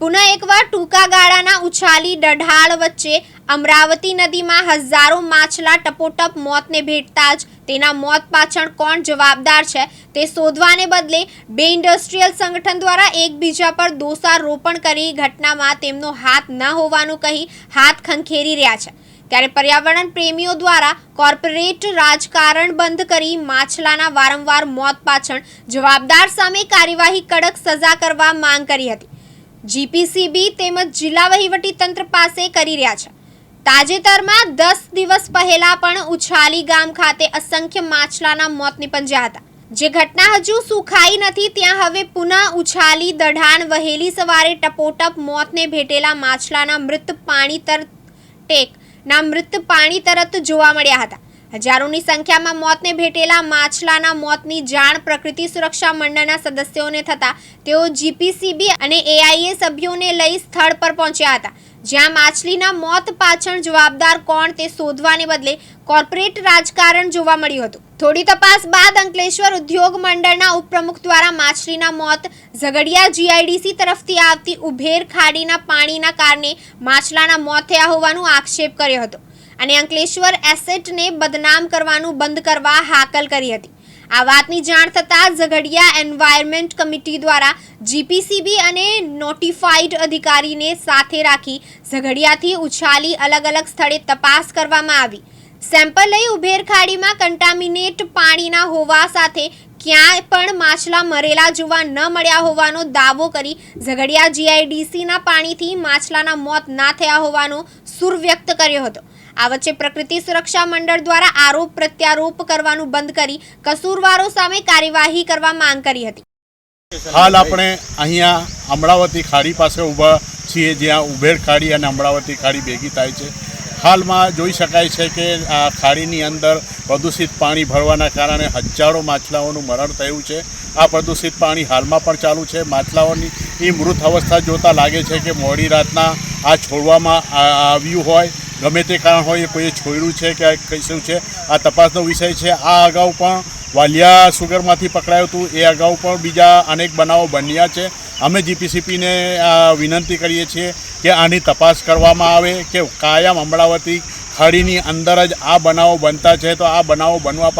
પુનઃ એકવાર ટૂંકા ગાળાના ઉછાલી, ડઢાળ વચ્ચે અમરાવતી નદીમાં હજારો માછલા ટપોટપ મોતને ભેટતા જ તેના મોત પાછળ કોણ જવાબદાર છે તે શોધવાને બદલે બે ઇન્ડસ્ટ્રીયલ સંગઠન દ્વારા એકબીજા પર દોષારોપણ કરી ઘટનામાં તેમનો હાથ ન હોવાનું કહી હાથ ખંખેરી રહ્યા છે. ત્યારે પર્યાવરણ પ્રેમીઓ દ્વારા કોર્પોરેટ રાજકારણ બંધ કરી માછલાના વારંવાર મોત પાછળ જવાબદાર સામે કાર્યવાહી કડક સજા કરવા માંગ કરી હતી. જીપીસીબી તેમજ જિલ્લા વહીવટી તંત્ર પાસે કરી રહ્યા છે. તાજેતરમાં દસ દિવસ પહેલા પણ ઉછાલી ગામ ખાતે અસંખ્ય માછલાના મોત નિપજ્યા હતા. જે ઘટના હજુ સુખાઈ નથી, ત્યાં હવે પુનઃ ઉછાલી દઢાણ વહેલી સવારે ટપોટપ મોતને ભેટેલા માછલાના મૃત પાણી તર ટેક ના મૃત પાણી તરત જોવા મળ્યા હતા. હજારોની સંખ્યામાં મોતને ભેટેલા માછલાના મોતની જાણ પ્રકૃતિ સુરક્ષા મંડળના સદસ્યોને થતા તેઓ જીપીસીબી અને એઆઈએ સભ્યોને લઈ સ્થળ પર પહોંચ્યા હતા. જ્યાં માછલીના મોત પાછળ જવાબદાર કોણ તે શોધવાને બદલે કોર્પોરેટ રાજકારણ જોવા મળ્યું હતું. થોડી તપાસ બાદ અંકલેશ્વર ઉદ્યોગ મંડળના ઉપપ્રમુખ દ્વારા માછલીના મોત ઝઘડિયા જીઆઈડીસી તરફથી આવતી ઉભેર ખાડીના પાણીના કારણે માછલાના મોત થયા હોવાનો આક્ષેપ કર્યો હતો. અને અંકલેશ્વર એસેટને બદનામ કરવાનું બંધ કરવા હાકલ કરી હતી. આ વાતની જાણ થતાં ઝઘડિયા એન્વાયરમેન્ટ કમિટી દ્વારા જીપીસીબી અને નોટિફાઈડ અધિકારીને સાથે રાખી ઝઘડિયાથી ઉછાલી અલગ અલગ સ્થળે તપાસ કરવામાં આવી. સેમ્પલ લઈ ઉભેર ખાડીમાં કન્ટામિનેટ પાણીના હોવા સાથે ક્યાંય પણ માછલા મરેલા જોવા ન મળ્યા હોવાનો દાવો કરી ઝઘડિયા જીઆઈડીસીના પાણીથી માછલાના મોત ના થયા હોવાનો સુર વ્યક્ત કર્યો હતો. આ વચ્ચે પ્રકૃતિ સુરક્ષા મંડળ દ્વારા આરોપ પ્રત્યારોપ કરવાનું બંધ કરી કસૂરવારો સામે કાર્યવાહી કરવા માંગ કરી હતી. હાલ આપણે અહીંયા અમરાવતી ખાડી પાસે ઊભા છીએ, જ્યાં ઉભેર ખાડી અને અમરાવતી ખાડી ભેગી થાય છે. હાલમાં જોઈ શકાય છે કે આ ખાડીની અંદર પ્રદૂષિત પાણી ભરવાના કારણે હજારો માછલાઓનું મરણ થયું છે. આ પ્રદૂષિત પાણી હાલમાં પણ ચાલુ છે. માછલાઓની એ મૃત અવસ્થા જોતાં લાગે છે કે મોડી રાતના આ છોડવામાં આવ્યું હોય. ગમે તે કારણ હોય એ કોઈએ છોડ્યું છે કે કઈ શું છે, આ તપાસનો વિષય છે. આ અગાઉ પણ વાલિયા સુગરમાંથી પકડાયું હતું. એ અગાઉ પણ બીજા અનેક બનાવો બન્યા છે. અમે જીપીસીપીને વિનંતી કરીએ છીએ કે આની તપાસ કરવામાં આવે કે કાયમ અમરાવતી ખાડીની અંદર જ આ બનાવો બનતા છે. તો આ બનાવો બનવા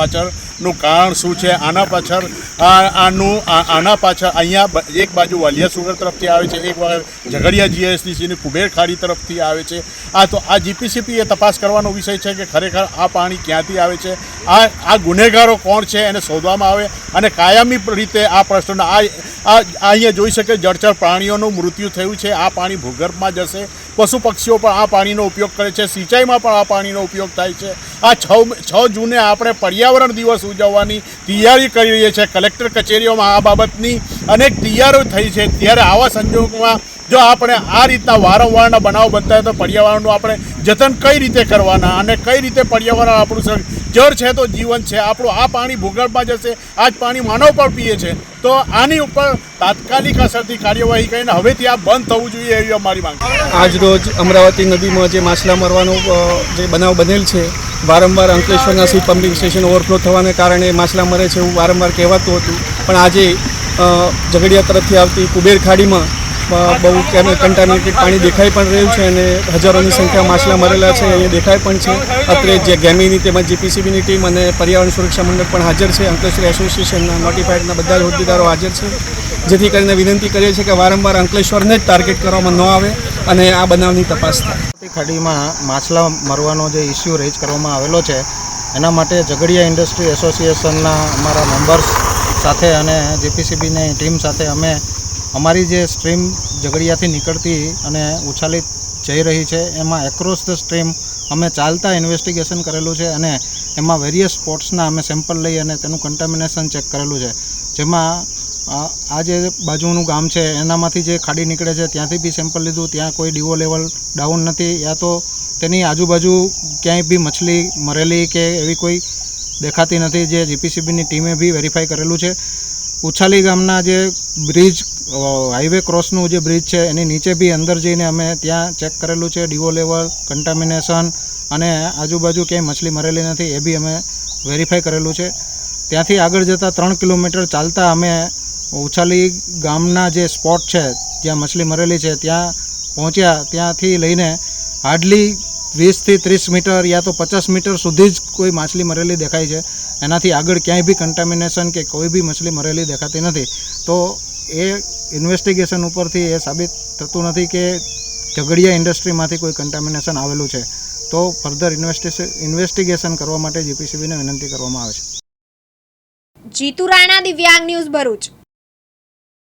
પાછળનું કારણ શું છે? આના પાછળ આનું આના પાછળ અહીંયા એક બાજુ વાલિયા સુગર તરફથી આવે છે, એક બાજુ ઝઘડિયા જીએસડીસીની કુબેર ખાડી તરફથી આવે છે. આ તો, આ જીપીસીપી એ તપાસ કરવાનો વિષય છે કે ખરેખર આ પાણી ક્યાંથી આવે છે? આ આ ગુનેગારો કોણ છે? એને શોધવામાં આવે અને કાયમી રીતે આ પ્રશ્નના આ અહીંયા જોઈ શકે જળચર પ્રાણીઓનું મૃત્યુ થયું છે. આ પાણી ભૂગર્ભમાં જશે. પશુ પક્ષીઓ પણ આ પાણીનો ઉપયોગ કરે છે. સિંચાઈમાં પણ આ પાણીનો ઉપયોગ થાય છે. આ છ છ જૂને આપણે પર્યાવરણ દિવસ ઉજવવાની તૈયારી કરી રહીએ છીએ. કલેક્ટર કચેરીઓમાં આ બાબતની અનેક તૈયારીઓ થઈ છે. ત્યારે આવા સંજોગોમાં જો આપણે આ રીતના વારંવારના બનાવ બનતા હોય તો પર્યાવરણનું આપણે જતન કઈ રીતે કરવાના અને કઈ રીતે પર્યાવરણ આપણું જળ છે તો જીવન છે. આપણું આ પાણી ભૂગર્ભમાં જશે આ જ પાણી માનવ પણ પીએ છે. તો આની ઉપર તાત્કાલિક અસરથી કાર્યવાહી કરીને હવેથી આ બંધ થવું જોઈએ એવી અમારી માંગ આજ રોજ અમરાવતી નદીમાં જે માછલા મરવાનો જે બનાવ બનેલ છે, વારંવાર અંકલેશ્વરના સી પમ્પિંગ સ્ટેશન ઓવરફ્લો થવાને કારણે માછલા મરે છે એવું વારંવાર કહેવાતું હતું. પણ આજે ઝઘડિયા તરફથી આવતી કુબેર ખાડીમાં બહુ કન્ટામિનેટેડ પાણી દેખાઈ પણ રહ્યું છે અને હજારોની સંખ્યા માછલા મરેલા છે, અહીંયા દેખાય પણ છે. અત્રે જે ગેમીની તેમજ જીપીસીબીની ટીમ અને પર્યાવરણ સુરક્ષા મંડળ પણ હાજર છે. અંકલેશ્વર એસોસિએશનના નોટિફાઈડના બધા જ હોદ્દેદારો હાજર છે. જેથી કરીને વિનંતી કરીએ છીએ કે વારંવાર અંકલેશ્વરને જ ટાર્ગેટ કરવામાં ન આવે અને આ બનાવની તપાસ થાય. ખાડીમાં માછલા મરવાનો જે ઇસ્યુ રેજ કરવામાં આવેલો છે, એના માટે ઝઘડિયા ઇન્ડસ્ટ્રી એસોસિએશનના અમારા મેમ્બર્સ સાથે અને જીપીસીબીની ટીમ સાથે અમે અમારી જે સ્ટ્રીમ ઝઘડિયાથી નીકળતી અને ઉછાલી જઈ રહી છે, એમાં એક્રોસ ધ સ્ટ્રીમ અમે ચાલતા ઇન્વેસ્ટિગેશન કરેલું છે અને એમાં વેરિયસ સ્પોટ્સના અમે સેમ્પલ લઈ અને તેનું કન્ટામિનેશન ચેક કરેલું છે. જેમાં આ જે બાજુનું ગામ છે, એનામાંથી જે ખાડી નીકળે છે, ત્યાંથી બી સેમ્પલ લીધું. ત્યાં કોઈ ડીઓ લેવલ ડાઉન નથી. યા તો તેની આજુબાજુ ક્યાંય બી મછલી મરેલી કે એવી કોઈ દેખાતી નથી. જે જીપીસીબીની ટીમે બી વેરીફાઈ કરેલું છે. ઉછાલી ગામના જે બ્રિજ હાઈવે ક્રોસનું જે બ્રિજ છે, એની નીચે બી અંદર જઈને અમે ત્યાં ચેક કરેલું છે ડીઓ લેવલ કન્ટામિનેશન અને આજુબાજુ ક્યાંય મછલી મરેલી નથી, એ બી અમે વેરીફાઈ કરેલું છે. ત્યાંથી આગળ જતાં ત્રણ કિલોમીટર ચાલતા અમે ઉછાલી ગામના જે સ્પોટ છે, જ્યાં મછલી મરેલી છે, ત્યાં પહોંચ્યા. ત્યાંથી લઈને હાર્ડલી વીસથી ત્રીસ મીટર યા તો પચાસ મીટર સુધી જ કોઈ માછલી મરેલી દેખાય છે. એનાથી આગળ ક્યાંય બી કન્ટામિનેશન કે કોઈ બી માછલી મરેલી દેખાતી નથી. તો એ ઇન્વેસ્ટિગેશન ઉપરથી એ સાબિત થતું નથી કે ઝઘડિયા ઇન્ડસ્ટ્રીમાંથી કોઈ કન્ટામિનેશન આવેલું છે. તો ફર્ધર ઇન્વેસ્ટિગેશન કરવા માટે જીપીસીબીને વિનંતી કરવામાં આવે છે. જીતુ રાણા દિવ્યાંગ ન્યૂઝ ભરૂચ.